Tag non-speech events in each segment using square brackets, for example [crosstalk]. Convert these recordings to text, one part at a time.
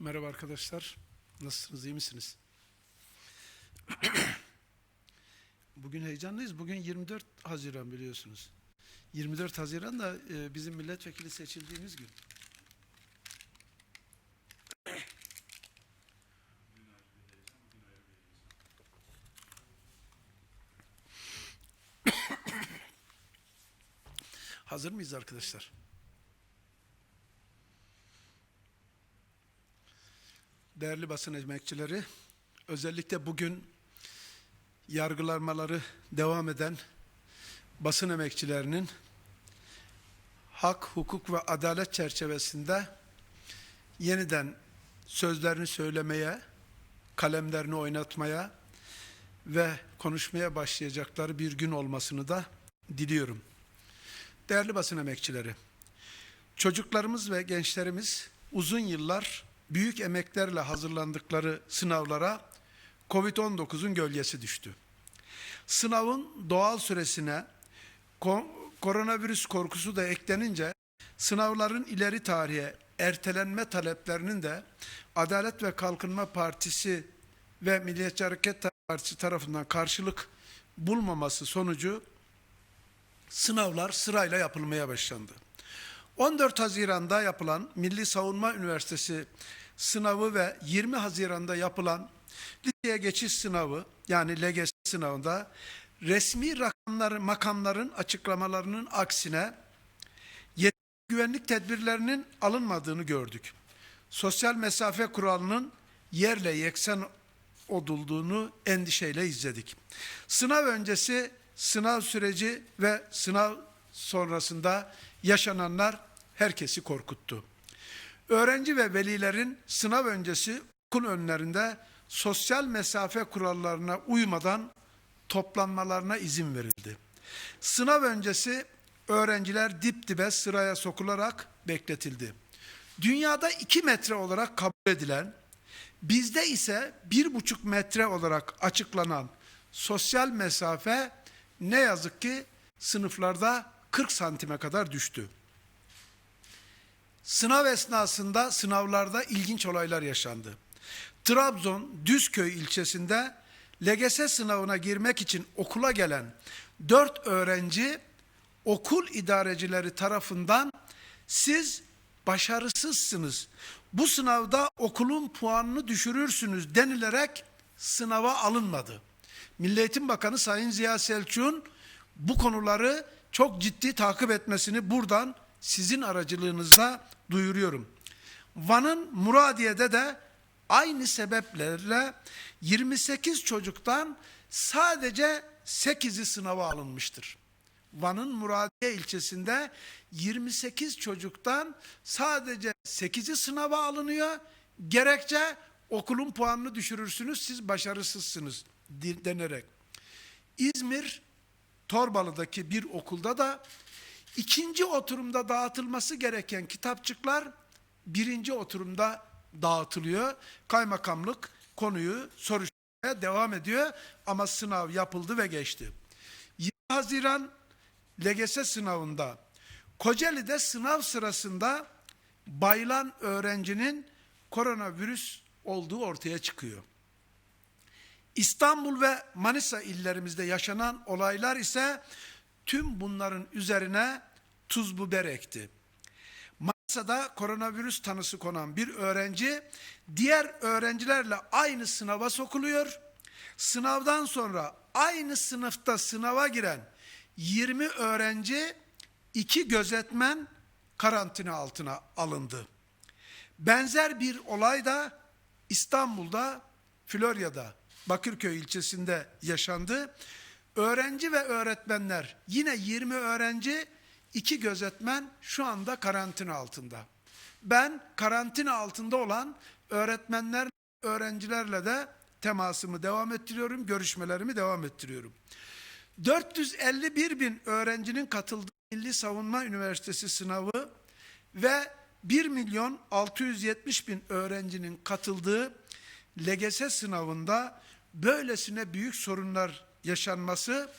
Merhaba arkadaşlar. Nasılsınız, iyi misiniz? [clears throat] Bugün heyecanlıyız. Bugün 24 Haziran biliyorsunuz. 24 Haziran da e, bizim milletvekili seçildiğimiz gün. [clears throat] Hazır mıyız arkadaşlar? Değerli basın emekçileri, özellikle bugün yargılanmaları devam eden basın emekçilerinin hak, hukuk ve adalet çerçevesinde yeniden sözlerini söylemeye, kalemlerini oynatmaya ve konuşmaya başlayacakları bir gün olmasını da diliyorum. Değerli basın emekçileri, çocuklarımız ve gençlerimiz uzun yıllar büyük emeklerle hazırlandıkları sınavlara COVID-19'un gölgesi düştü. Sınavın doğal süresine ko- koronavirüs korkusu da eklenince sınavların ileri tarihe ertelenme taleplerinin de Adalet ve Kalkınma Partisi ve Milliyetçi Hareket Partisi tarafından karşılık bulmaması sonucu sınavlar sırayla yapılmaya başlandı. 14 Haziran'da yapılan Milli Savunma Üniversitesi sınavı ve 20 Haziran'da yapılan liseye geçiş sınavı yani LGS sınavında resmi rakamlar, makamların açıklamalarının aksine güvenlik tedbirlerinin alınmadığını gördük. Sosyal mesafe kuralının yerle yeksen odulduğunu endişeyle izledik. Sınav öncesi, sınav süreci ve sınav sonrasında yaşananlar herkesi korkuttu. Öğrenci ve velilerin sınav öncesi okul önlerinde sosyal mesafe kurallarına uymadan toplanmalarına izin verildi. Sınav öncesi öğrenciler dip dibe sıraya sokularak bekletildi. Dünyada iki metre olarak kabul edilen, bizde ise bir buçuk metre olarak açıklanan sosyal mesafe ne yazık ki sınıflarda 40 santime kadar düştü. Sınav esnasında sınavlarda ilginç olaylar yaşandı. Trabzon Düzköy ilçesinde LGS sınavına girmek için okula gelen 4 öğrenci okul idarecileri tarafından siz başarısızsınız. Bu sınavda okulun puanını düşürürsünüz denilerek sınava alınmadı. Milli Eğitim Bakanı Sayın Ziya Selçuk'un bu konuları çok ciddi takip etmesini buradan sizin aracılığınızla duyuruyorum. Van'ın Muradiye'de de aynı sebeplerle 28 çocuktan sadece 8'i sınava alınmıştır. Van'ın Muradiye ilçesinde 28 çocuktan sadece 8'i sınava alınıyor. Gerekçe okulun puanını düşürürsünüz, siz başarısızsınız denerek. İzmir Torbalı'daki bir okulda da ikinci oturumda dağıtılması gereken kitapçıklar birinci oturumda dağıtılıyor. Kaymakamlık konuyu soruşturmaya devam ediyor ama sınav yapıldı ve geçti. 20 Haziran LGS sınavında Kocaeli'de sınav sırasında bayılan öğrencinin koronavirüs olduğu ortaya çıkıyor. İstanbul ve Manisa illerimizde yaşanan olaylar ise tüm bunların üzerine tuz biber ekti. Manisa'da koronavirüs tanısı konan bir öğrenci diğer öğrencilerle aynı sınava sokuluyor. Sınavdan sonra aynı sınıfta sınava giren 20 öğrenci, iki gözetmen karantina altına alındı. Benzer bir olay da İstanbul'da, Florya'da, Bakırköy ilçesinde yaşandı. Öğrenci ve öğretmenler yine 20 öğrenci, iki gözetmen şu anda karantina altında. Ben karantina altında olan öğretmenler, öğrencilerle de temasımı devam ettiriyorum, görüşmelerimi devam ettiriyorum. 451 bin öğrencinin katıldığı Milli Savunma Üniversitesi sınavı ve 1 milyon 670 bin öğrencinin katıldığı LGS sınavında böylesine büyük sorunlar yaşanması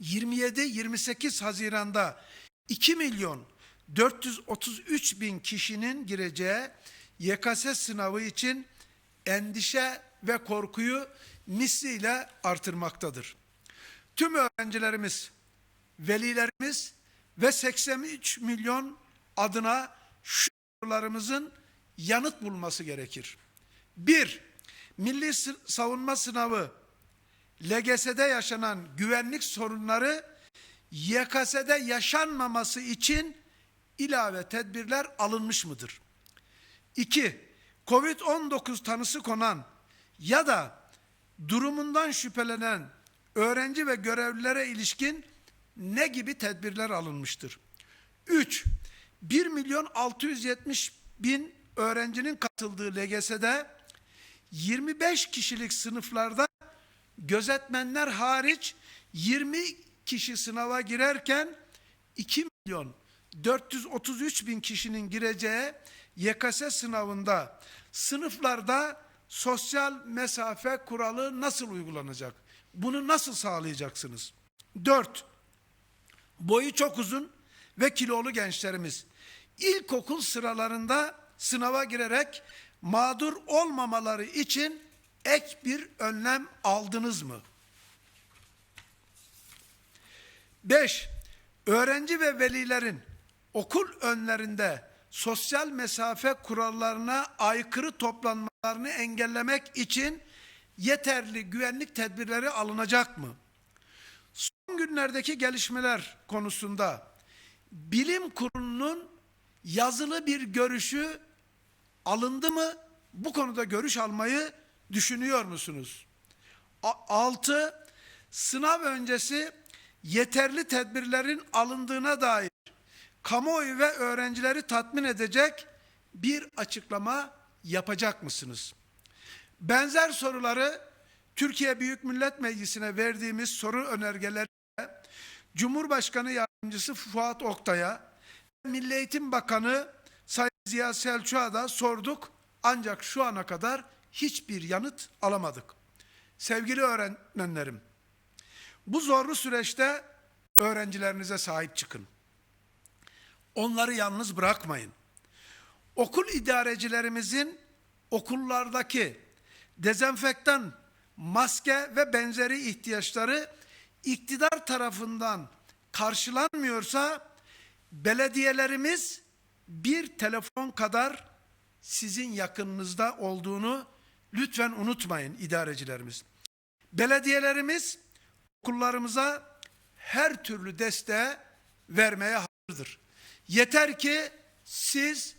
27-28 Haziran'da 2 milyon 433 bin kişinin gireceği YKS sınavı için endişe ve korkuyu misliyle artırmaktadır. Tüm öğrencilerimiz, velilerimiz ve 83 milyon adına şu sorularımızın yanıt bulması gerekir. 1. Milli Savunma Sınavı LGS'de yaşanan güvenlik sorunları YKS'de yaşanmaması için ilave tedbirler alınmış mıdır? 2. Covid-19 tanısı konan ya da durumundan şüphelenen öğrenci ve görevlilere ilişkin ne gibi tedbirler alınmıştır? 3. 1 milyon 670 bin öğrencinin katıldığı LGS'de 25 kişilik sınıflarda gözetmenler hariç 20 kişi sınava girerken 2 milyon 433 bin kişinin gireceği YKS sınavında sınıflarda sosyal mesafe kuralı nasıl uygulanacak? Bunu nasıl sağlayacaksınız? 4. Boyu çok uzun ve kilolu gençlerimiz ilkokul sıralarında sınava girerek mağdur olmamaları için ek bir önlem aldınız mı? 5. Öğrenci ve velilerin okul önlerinde sosyal mesafe kurallarına aykırı toplanmalarını engellemek için yeterli güvenlik tedbirleri alınacak mı? Son günlerdeki gelişmeler konusunda bilim kurulunun yazılı bir görüşü alındı mı? Bu konuda görüş almayı düşünüyor musunuz? 6. Sınav öncesi yeterli tedbirlerin alındığına dair kamuoyu ve öğrencileri tatmin edecek bir açıklama yapacak mısınız? Benzer soruları Türkiye Büyük Millet Meclisi'ne verdiğimiz soru önergeleri Cumhurbaşkanı Yardımcısı Fuat Oktay'a, Milli Eğitim Bakanı Sayın Ziya Selçuk'a da sorduk. Ancak şu ana kadar hiçbir yanıt alamadık. Sevgili öğretmenlerim, bu zorlu süreçte öğrencilerinize sahip çıkın. Onları yalnız bırakmayın. Okul idarecilerimizin okullardaki dezenfektan, maske ve benzeri ihtiyaçları iktidar tarafından karşılanmıyorsa belediyelerimiz bir telefon kadar sizin yakınınızda olduğunu lütfen unutmayın idarecilerimiz. Belediyelerimiz okullarımıza her türlü desteği vermeye hazırdır. Yeter ki siz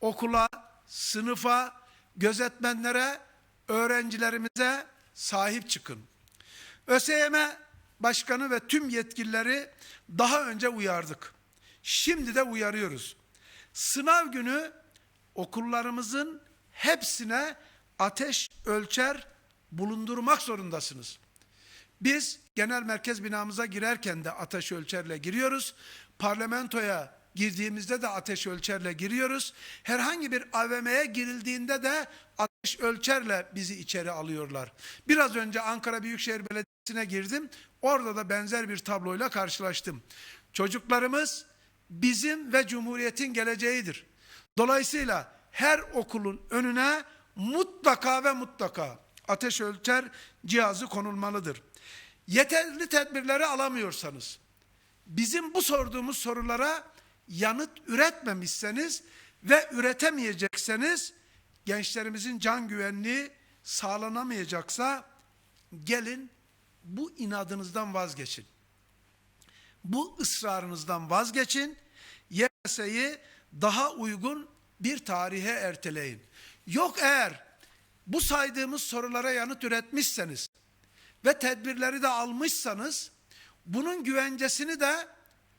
okula, sınıfa, gözetmenlere, öğrencilerimize sahip çıkın. ÖSYM Başkanı ve tüm yetkilileri daha önce uyardık. Şimdi de uyarıyoruz. Sınav günü okullarımızın hepsine ateş ölçer bulundurmak zorundasınız. Biz genel merkez binamıza girerken de ateş ölçerle giriyoruz. Parlamentoya girdiğimizde de ateş ölçerle giriyoruz. Herhangi bir AVM'ye girildiğinde de ateş ölçerle bizi içeri alıyorlar. Biraz önce Ankara Büyükşehir Belediyesi'ne girdim. Orada da benzer bir tabloyla karşılaştım. Çocuklarımız bizim ve Cumhuriyet'in geleceğidir. Dolayısıyla her okulun önüne mutlaka ve mutlaka ateş ölçer cihazı konulmalıdır. Yeterli tedbirleri alamıyorsanız, bizim bu sorduğumuz sorulara yanıt üretmemişseniz ve üretemeyecekseniz gençlerimizin can güvenliği sağlanamayacaksa gelin bu inadınızdan vazgeçin. Bu ısrarınızdan vazgeçin. YS'yi daha uygun bir tarihe erteleyin. Yok eğer bu saydığımız sorulara yanıt üretmişseniz ve tedbirleri de almışsanız bunun güvencesini de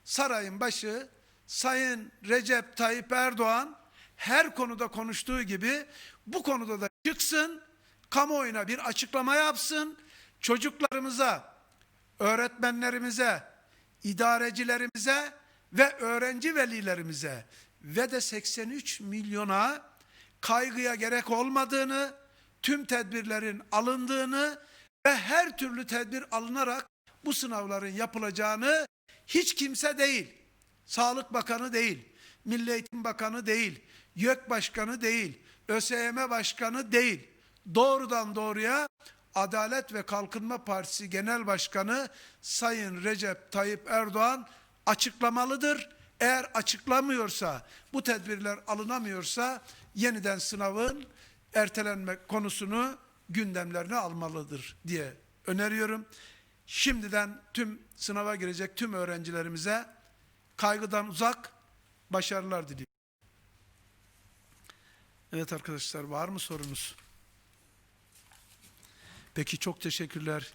sarayın başı Sayın Recep Tayyip Erdoğan her konuda konuştuğu gibi bu konuda da çıksın, kamuoyuna bir açıklama yapsın, çocuklarımıza, öğretmenlerimize, idarecilerimize ve öğrenci velilerimize ve de 83 milyona kaygıya gerek olmadığını, tüm tedbirlerin alındığını ve her türlü tedbir alınarak bu sınavların yapılacağını hiç kimse değil, Sağlık Bakanı değil, Milli Eğitim Bakanı değil, YÖK Başkanı değil, ÖSYM Başkanı değil. Doğrudan doğruya Adalet ve Kalkınma Partisi Genel Başkanı Sayın Recep Tayyip Erdoğan açıklamalıdır. Eğer açıklamıyorsa, bu tedbirler alınamıyorsa yeniden sınavın ertelenme konusunu gündemlerine almalıdır diye öneriyorum. Şimdiden tüm sınava girecek tüm öğrencilerimize kaygıdan uzak başarılar diliyorum. Evet arkadaşlar var mı sorunuz? Peki çok teşekkürler.